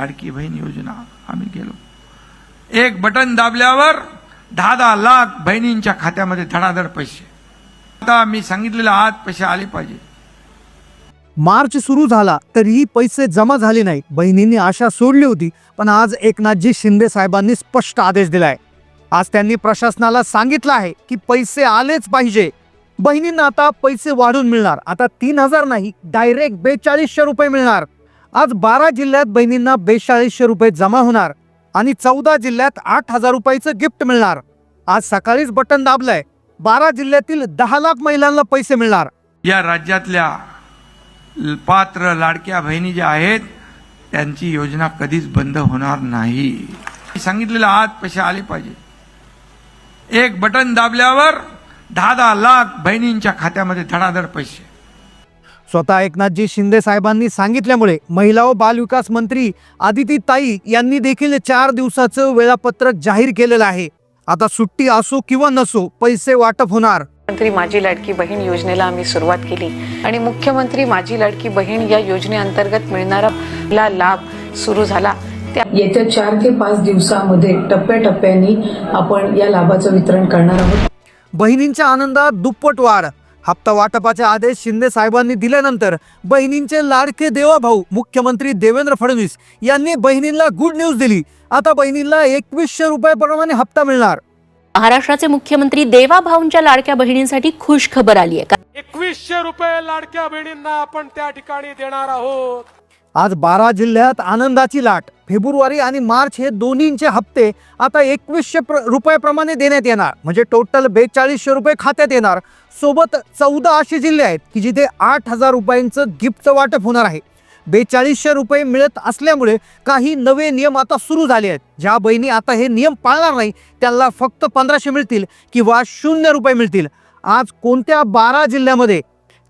लाडकी बहीण योजना आम्ही गेलो एक बटन दाबल्यावर दहा दहा लाख बहिणींच्या खात्यामध्ये धडाधड पैसे. आता मी सांगितलेलं आज पैसे आले पाहिजे. मार्च सुरू झाला तरीही पैसे जमा झाले नाही. बहिणींनी आशा सोडली होती पण आज एकनाथजी शिंदे साहेबांनी स्पष्ट आदेश दिलाय. आज त्यांनी प्रशासनाला सांगितलं आहे की पैसे आलेच पाहिजे. बहिणींना आता पैसे वाढून मिळणार. आता तीन हजार नाही डायरेक्ट बेचाळीसशे रुपये मिळणार. आज बारा जिल्ह्यात बहिणींना बेचाळीसशे रुपये जमा होणार आणि चौदा जिल्ह्यात आठ हजार रुपयाचं गिफ्ट मिळणार. आज सकाळीच बटन दाबलंय. बारा जिल्ह्यातील दहा लाख महिलांना पैसे मिळणार. या राज्यातल्या पात्र लाडक्या बहिणी ज्या आहेत त्यांची योजना कधीच बंद होणार नाही. मी सांगितलेलं आज पैसे आले पाहिजे. एक बटन दाबल्यावर दहा दहा लाख बहिणींच्या खात्यामध्ये धडाधड पैसे. स्वतः एकनाथजी शिंदे साहेबांनी सांगितल्यामुळे महिला व बालविकास मंत्री आदिती ताई यांनी देखील चार दिवसाचं वेळापत्रक जाहीर केलेलं आहे. आता सुट्टी असो किंवा नसो पैसे वाटप होणार. मुख्यमंत्री माझी लाडकी बहीण योजनेला आम्ही सुरुवात केली. आणि मुख्यमंत्री माझी लाडकी बहीण या योजनेअंतर्गत मिळणारा लाभ सुरू झाला. त्या येत्या चार ते पाच दिवसामध्ये टप्प्याटप्प्याने आपण या लाभाचं वितरण करणार आहोत. बहिणींच्या आनंदात दुप्पट वाढ. हप्ता वाटपाचे आदेश शिंदे साहेबांनी दिल्यानंतर बहिणींचे लाडके देवा भाऊ मुख्यमंत्री देवेंद्र फडणवीस यांनी बहिणींना गुड न्यूज दिली. आता बहिणींना एकवीसशे रुपयाप्रमाणे हप्ता मिळणार. महाराष्ट्राचे मुख्यमंत्री देवा भाऊंच्या लाडक्या बहिणींसाठी खुश खबर आली आहे. एकवीसशे रुपये लाडक्या बहिणींना आपण त्या ठिकाणी देणार आहोत. आज बारा जिल्ह्यात आनंदाची लाट. फेब्रुवारी आणि मार्च हे दोन्हींचे हप्ते आता एकवीसशे प्र रुपयाप्रमाणे देण्यात येणार. म्हणजे टोटल बेचाळीसशे रुपये खात्यात येणार. सोबत चौदा असे जिल्हे आहेत की जिथे आठ हजार रुपयांचं गिफ्टचं वाटप होणार आहे. बेचाळीसशे रुपये मिळत असल्यामुळे काही नवे नियम आता सुरू झाले आहेत. ज्या बहिणी आता हे नियम पाळणार नाही त्यांना फक्त पंधराशे मिळतील किंवा शून्य रुपये मिळतील. आज कोणत्या बारा जिल्ह्यामध्ये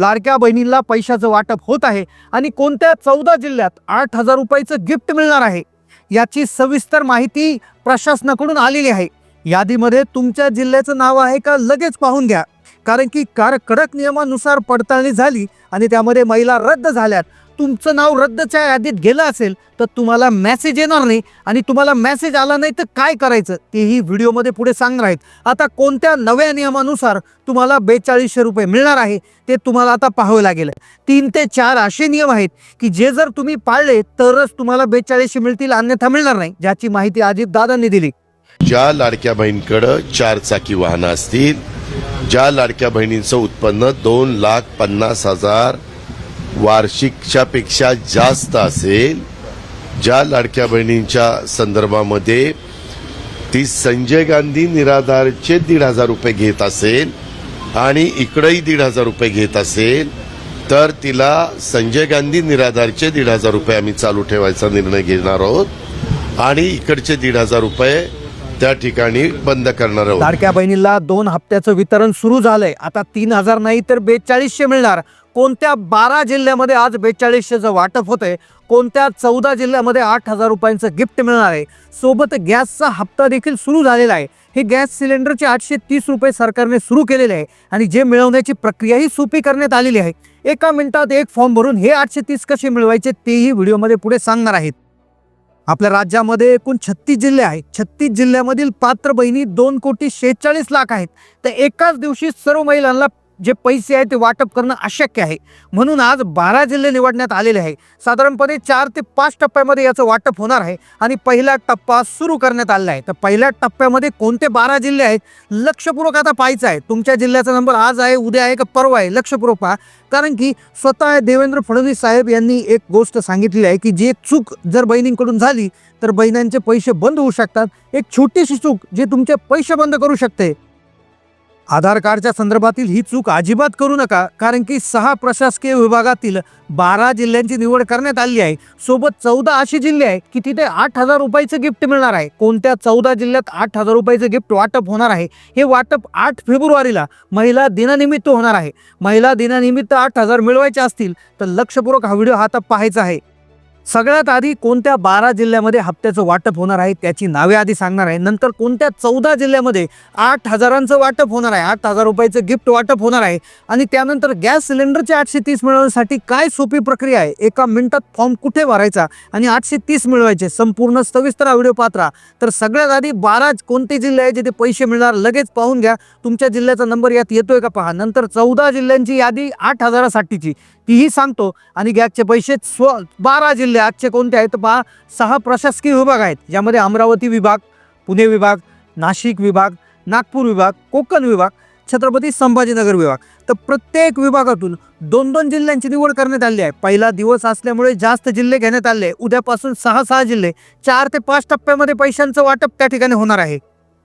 लाडक्या बहिणींना पैशाचं वाटप होत आहे आणि कोणत्या चौदा जिल्ह्यात आठ हजार रुपयाचं गिफ्ट मिळणार आहे याची सविस्तर माहिती प्रशासनाकडून आलेली आहे. यादीमध्ये तुमच्या जिल्ह्याचं नाव आहे का लगेच पाहून घ्या. कारण की कार कडक नियमानुसार पडताळणी झाली आणि त्यामध्ये महिला रद्द झाल्यात. तुमचं नाव रद्दच्या यादीत गेलं असेल तर तुम्हाला मेसेज येणार नाही आणि तुम्हाला मेसेज आला नाही तर काय करायचं? तेही व्हिडिओमध्ये पुढे सांगणार आहेत. आता कोणत्या नव्या नियमानुसार तुम्हाला बेचाळीसशे रुपये मिळणार आहे ते तुम्हाला आता पाहावं लागेल. तीन ते चार असे नियम आहेत की जे जर तुम्ही पाळले तरच तुम्हाला बेचाळीसशे मिळतील अन्यथा मिळणार नाही ज्याची माहिती अजित दादांनी दिली. ज्या लाडक्या बहिणीकडं चार चाकी वाहनं असतील ज्या लाडक्या बहिणींचं उत्पन्न दोन लाख पन्नास हजार वार्षिकच्या पेक्षा जास्त असेल ज्या लाडक्या बहिणींच्या संदर्भामध्ये ती संजय गांधी निराधारचे दीड हजार रुपये घेत असेल आणि इकडंही दीड हजार रुपये घेत असेल तर तिला संजय गांधी निराधारचे दीड हजार रुपये आम्ही चालू ठेवायचा निर्णय घेणार आहोत. आणि इकडचे दीड हजार रुपये त्या ठिकाणी बंद करणार आहोत. लाडक्या बहिणीला दोन हप्त्याचं वितरण सुरू झालंय. आता तीन हजार नाही तर बेचाळीसशे मिळणार. कोणत्या बारा जिल्ह्यामध्ये आज बेचाळीसशेचं वाटप होतंय? कोणत्या चौदा जिल्ह्यामध्ये आठ हजार रुपयांचं गिफ्ट मिळणार आहे? सोबत गॅसचा हप्ता देखील सुरू झालेला आहे. हे गॅस सिलेंडरचे आठशे तीस रुपये सरकारने सुरू केलेले आहे आणि जे मिळवण्याची प्रक्रियाही सोपी करण्यात आलेली आहे. एका मिनिटात एक फॉर्म भरून हे आठशे तीस कसे मिळवायचे तेही व्हिडिओमध्ये पुढे सांगणार आहेत. आपल्या राज्यामध्ये एकूण छत्तीस जिल्हे आहेत. छत्तीस जिल्ह्यामधील पात्र बहिणी दोन कोटी शेहेचाळीस लाख आहेत. तर एकाच दिवशी सर्व महिलांना जे पैसे आहे ते वाटप करणं अशक्य आहे. म्हणून आज बारा जिल्हे निवडण्यात आलेले आहे साधारणपणे चार ते पाच टप्प्यामध्ये याचं वाटप होणार आहे आणि पहिला टप्पा सुरू करण्यात आलेला आहे. तर पहिल्या टप्प्यामध्ये कोणते बारा जिल्हे आहेत? लक्षपूर्वक आता पाहायचं आहे. तुमच्या जिल्ह्याचा नंबर आज आहे उद्या आहे का परवा आहे? लक्षपूर्वक पहा. कारण की स्वतः देवेंद्र फडणवीस साहेब यांनी एक गोष्ट सांगितलेली आहे की जी चूक जर बहिणींकडून झाली तर बहिणांचे पैसे बंद होऊ शकतात. एक छोटीशी चूक जे तुमचे पैसे बंद करू शकते. आधार कार्डच्या संदर्भातील ही चूक अजिबात करू नका कारण की सहा प्रशासकीय विभागातील बारा जिल्ह्यांची निवड करण्यात आली आहे. सोबत चौदा असे जिल्हे आहे की तिथे आठ हजार रुपयाचं गिफ्ट मिळणार आहे. कोणत्या चौदा जिल्ह्यात आठ हजार रुपयाचं गिफ्ट वाटप होणार आहे हे वाटप आठ फेब्रुवारीला महिला दिनानिमित्त होणार आहे. महिला दिनानिमित्त आठ हजार मिळवायचे असतील तर लक्षपूर्वक हा व्हिडिओ आता पाहायचा आहे. सगळ्यात आधी कोणत्या बारा जिल्ह्यामध्ये हप्त्याचं वाटप होणार आहे त्याची नावे आधी सांगणार आहे. नंतर कोणत्या चौदा जिल्ह्यामध्ये आठ हजारांचं वाटप होणार आहे? आठ हजार रुपयाचं गिफ्ट वाटप होणार आहे. आणि त्यानंतर गॅस सिलेंडरचे आठशे तीस मिळवण्यासाठी काय सोपी प्रक्रिया आहे? एका मिनिटात फॉर्म कुठे भरायचा? आणि आठशे तीस मिळवायचे. संपूर्ण सविस्तर व्हिडिओ पात्रा तर सगळ्यात आधी बारा कोणते जिल्हे आहे जिथे पैसे मिळणार? लगेच पाहून घ्या. तुमच्या जिल्ह्याचा नंबर यात येतोय का? पहा. नंतर चौदा जिल्ह्यांची यादी आठ हजारासाठीची. तीही सांगतो. आणि गॅसचे पैसे स्व बारा जिल्हे आजचे कोणते आहेत? पहा सहा प्रशासकीय विभाग आहेत ज्यामध्ये अमरावती विभाग पुणे विभाग नाशिक विभाग नागपूर विभाग कोकण विभाग छत्रपती संभाजीनगर विभाग. तर प्रत्येक विभागातून दोन दोन जिल्ह्यांची निवड करण्यात आली आहे. पहिला दिवस असल्यामुळे जास्त जिल्हे घेण्यात आले. उद्यापासून सहा सहा जिल्हे चार ते पाच टप्प्यामध्ये पैशांचं वाटप त्या ठिकाणी होणार आहे.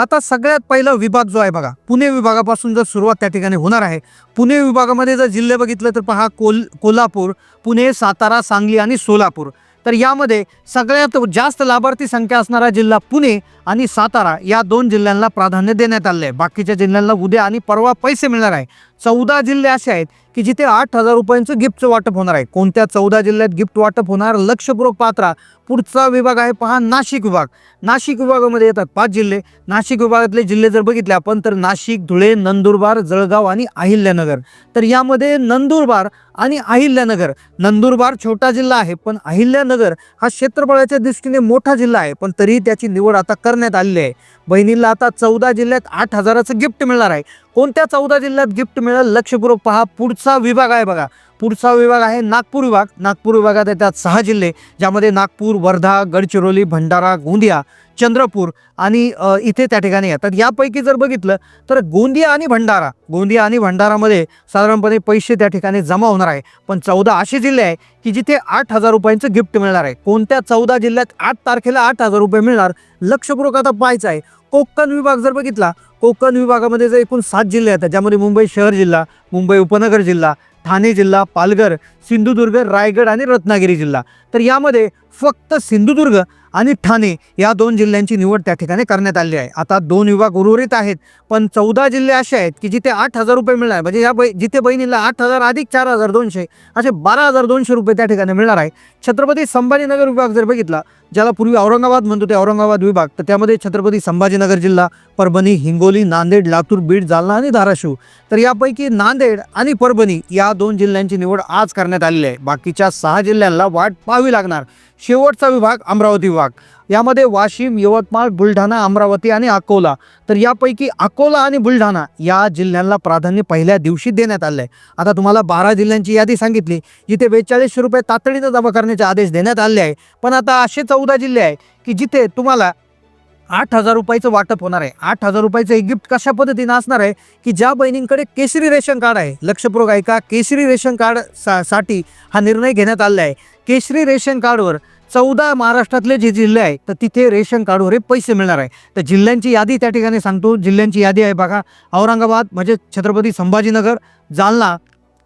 आता सगळ्यात पहिला विभाग जो आहे बघा पुणे विभागापासून जर सुरुवात त्या ठिकाणी होणार आहे पुणे विभागामध्ये जर जिल्हे बघितलं तर पहा कोल कोल्हापूर पुणे सातारा सांगली आणि सोलापूर. तर यामध्ये सगळ्यात जास्त लाभार्थी संख्या असणारा जिल्हा पुणे आणि सातारा या दोन जिल्ह्यांना प्राधान्य देण्यात आले आहे बाकीच्या जिल्ह्यांना उद्या आणि परवा पैसे मिळणार आहे. चौदा जिल्हे असे आहेत की जिथे आठ हजार रुपयांचं गिफ्टचं वाटप होणार आहे. कोणत्या चौदा जिल्ह्यात गिफ्ट वाटप होणार? लक्षपूर्वक पात्रा पुढचा विभाग आहे पहा नाशिक विभाग. नाशिक विभागामध्ये येतात पाच जिल्हे. नाशिक विभागातले जिल्हे जर बघितले आपण तर नाशिक धुळे नंदुरबार जळगाव आणि अहिल्यानगर. तर यामध्ये नंदुरबार आणि अहिल्यानगर. नंदुरबार छोटा जिल्हा आहे पण अहिल्यानगर हा क्षेत्रफळाच्या दृष्टीने मोठा जिल्हा आहे. पण तरीही त्याची निवड आता करण्यात आलेली आहे. बहिणीला आता चौदा जिल्ह्यात आठ हजाराचं गिफ्ट मिळणार आहे. कोणत्या चौदा जिल्ह्यात गिफ्ट मिळेल? लक्षपूर्वक पहा. पुढचा विभाग आहे बघा. पुढचा विभाग आहे. नागपूर विभाग नागपूर विभागात येतात सहा जिल्हे ज्यामध्ये नागपूर वर्धा गडचिरोली भंडारा गोंदिया चंद्रपूर आणि इथे त्या ठिकाणी येतात. यापैकी जर बघितलं तर गोंदिया आणि भंडारा गोंदिया आणि भंडारामध्ये साधारणपणे पैसे त्या ठिकाणी जमा होणार आहे. पण चौदा असे जिल्हे आहे की जिथे आठ हजार रुपयांचं गिफ्ट मिळणार आहे. कोणत्या चौदा जिल्ह्यात आठ तारखेला आठ हजार रुपये मिळणार लक्षपूर्वक आता पाहायचं आहे. कोकण विभाग जर बघितला कोकण विभागामध्ये जर एकूण सात जिल्हे आहेत ज्यामध्ये मुंबई शहर जिल्हा मुंबई उपनगर जिल्हा ठाणे जिल्हा पालघर सिंधुदुर्ग रायगड आणि रत्नागिरी जिल्हा. तर यामध्ये फक्त सिंधुदुर्ग आणि ठाणे या दोन जिल्ह्यांची निवड त्या ठिकाणी करण्यात आली आहे. आता दोन विभाग उर्वरित आहेत पण चौदा जिल्हे असे आहेत की जिथे आठ हजार रुपये मिळणार म्हणजे या बै जिथे बहिणीला आठ हजार अधिक चार हजार दोनशे असे बारा हजार दोनशे रुपये त्या ठिकाणी मिळणार आहे. छत्रपती संभाजीनगर विभाग जर बघितला ज्याला पूर्वी औरंगाबाद म्हणतो ते औरंगाबाद विभाग तर त्यामध्ये छत्रपती संभाजीनगर जिल्हा परभणी हिंगोली नांदेड लातूर बीड जालना आणि धाराशिव. तर यापैकी नांदेड आणि परभणी या दोन जिल्ह्यांची निवड आज करण्यात आलेली आहे. बाकीच्या सहा जिल्ह्यांना वाट पाहावी लागणार. शेवटचा विभाग अमरावती विभाग. यामध्ये वाशिम यवतमाळ बुलढाणा अमरावती आणि अकोला. तर यापैकी अकोला आणि बुलढाणा या जिल्ह्यांना प्राधान्य पहिल्या दिवशी देण्यात आलं आहे आता तुम्हाला बारा जिल्ह्यांची यादी सांगितली जिथे बेचाळीसशे रुपये तातडीनं जमा करण्याचे आदेश देण्यात आले आहे. पण आता असे चौदा जिल्हे आहे की जिथे तुम्हाला आठ हजार रुपयाचं वाटप होणार आहे. आठ हजार रुपयाचं हे गिफ्ट कशा पद्धतीनं असणार आहे की ज्या बहिणींकडे केसरी रेशन कार्ड आहे? लक्षपूर्वक ऐका. केशरी केसरी रेशन कार्ड सा साठी हा निर्णय घेण्यात आला आहे. केसरी रेशन कार्डवर चौदा महाराष्ट्रातले जे जिल्हे आहेत तर तिथे रेशन कार्डवर हे पैसे मिळणार आहे. तर जिल्ह्यांची यादी त्या ठिकाणी सांगतो. जिल्ह्यांची यादी आहे बघा. औरंगाबाद म्हणजे छत्रपती संभाजीनगर जालना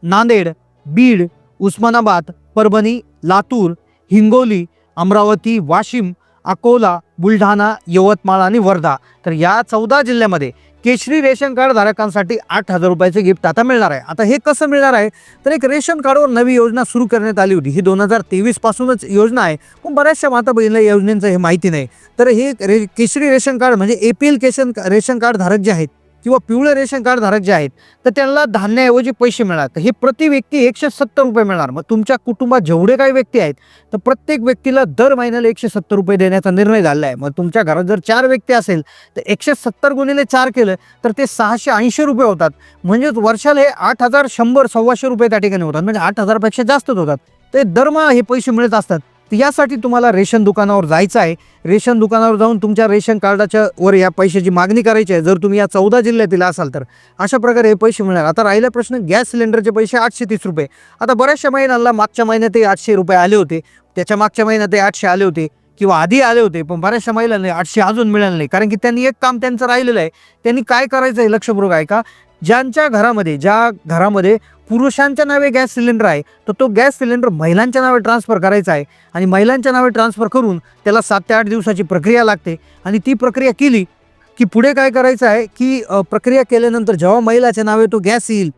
नांदेड बीड उस्मानाबाद परभणी लातूर हिंगोली अमरावती वाशिम अकोला बुलढाणा यवतमाळ आणि वर्धा. तर या चौदा जिल्ह्यामध्ये केशरी रेशन कार्ड धारकांसाठी आठ हजार रुपयाचे गिफ्ट आता मिळणार आहे. आता हे कसं मिळणार आहे? तर एक रेशन कार्डवर नवी योजना सुरू करण्यात आली होती. ही दोन हजार तेवीस पासूनच योजना आहे. पण बऱ्याचशा माता बहिणीला या योजनेचं हे माहिती नाही. तर हे रे केशरी रेशन कार्ड म्हणजे ए पी एल केशन रेशन कार्ड धारक जे आहेत किंवा पिवळे रेशन कार्ड धारक जे आहेत तर त्यांना धान्याऐवजी पैसे मिळणार. तर हे प्रति व्यक्ती एकशे सत्तर रुपये मिळणार. मग तुमच्या कुटुंबात जेवढे काही व्यक्ती आहेत तर प्रत्येक व्यक्तीला दर महिन्याला एकशे सत्तर रुपये देण्याचा निर्णय झाला आहे. मग तुमच्या घरात जर चार व्यक्ती असेल तर एकशे सत्तर गुणिले चार केलं तर ते सहाशे ऐंशी रुपये होतात. म्हणजेच वर्षाला हे आठ हजार शंभर सव्वाशे रुपये त्या ठिकाणी होतात. म्हणजे आठ हजारपेक्षा जास्तच होतात. ते दरमहा हे पैसे मिळत असतात. तर यासाठी तुम्हाला रेशन दुकानावर जायचं आहे. रेशन दुकानावर जाऊन तुमच्या रेशन कार्डाच्या वर या पैशाची मागणी करायची आहे. जर तुम्ही या चौदा जिल्ह्यातील असाल तर. अशा प्रकारे हे पैसे मिळणार. आता राहिला प्रश्न गॅस सिलेंडरचे पैसे आठशे तीस रुपये. आता बऱ्याचशा महिन्यांना मागच्या महिन्यात ते आठशे रुपये आले होते. त्याच्या मागच्या महिन्यात ते आठशे आले होते किंवा आधी आले होते पण बऱ्याचशा महिलांना आठशे अजून मिळाले नाही. कारण की त्यांनी एक काम त्यांचं राहिलेलं आहे. त्यांनी काय करायचं आहे लक्षपूर्वक आहे का ज्यांच्या घरामध्ये ज्या घरामध्ये पुरुषांच्या नावे गॅस सिलेंडर आहे तर तो गॅस सिलेंडर महिलांच्या नावे ट्रान्सफर करायचा आहे. आणि महिलांच्या नावे ट्रान्सफर करून त्याला सात ते आठ दिवसाची प्रक्रिया लागते. आणि ती प्रक्रिया केली की पुढे काय करायचं आहे की प्रक्रिया केल्यानंतर जेव्हा महिलाच्या नावे तो गॅस येईल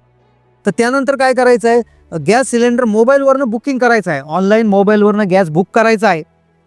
तर त्यानंतर काय करायचं आहे? गॅस सिलेंडर मोबाईलवरनं बुकिंग करायचं आहे. ऑनलाईन मोबाईलवरनं गॅस बुक करायचा आहे.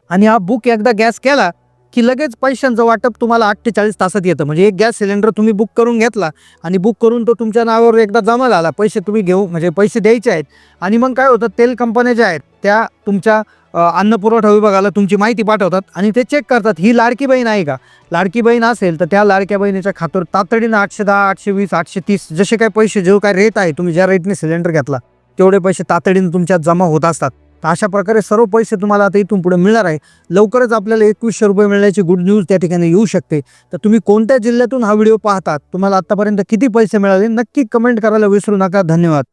आणि हा बुक एकदा गॅस केला की लगेच पैशांचं वाटप तुम्हाला आठ तासात येतं. म्हणजे एक गॅस सिलेंडर तुम्ही बुक करून घेतला आणि बुक करून तो तुमच्या नावावर एकदा जमा झाला. पैसे तुम्ही घेऊ म्हणजे पैसे द्यायचे आहेत. आणि मग काय होतं तेल कंपन्या ज्या आहेत त्या तुमच्या अन्नपुरवठा अन्न पुरवठा विभागाला तुमची माहिती पाठवतात आणि ते चेक करतात ही लाडकी बहीण आहे का? लाडकी बहीण असेल तर त्या लाडक्या बहिणीच्या खात्यावर तातडीनं आठशे दहा आठशे वीस आठशे तीस जसे काय पैसे जो काय रेट आहे तुम्ही ज्या रेटने सिलेंडर घेतला तेवढे पैसे तातडीनं तुमच्यात जमा होत असतात. तर अशा प्रकारे सर्व पैसे तुम्हाला आता इथून पुढे मिळणार आहे. लवकरच आपल्याला एकवीसशे रुपये मिळण्याची गुड न्यूज त्या ठिकाणी येऊ शकते. तर तुम्ही कोणत्या जिल्ह्यातून हा व्हिडिओ पाहतात? तुम्हाला आत्तापर्यंत किती पैसे मिळाले? नक्की कमेंट करायला विसरू नका. धन्यवाद.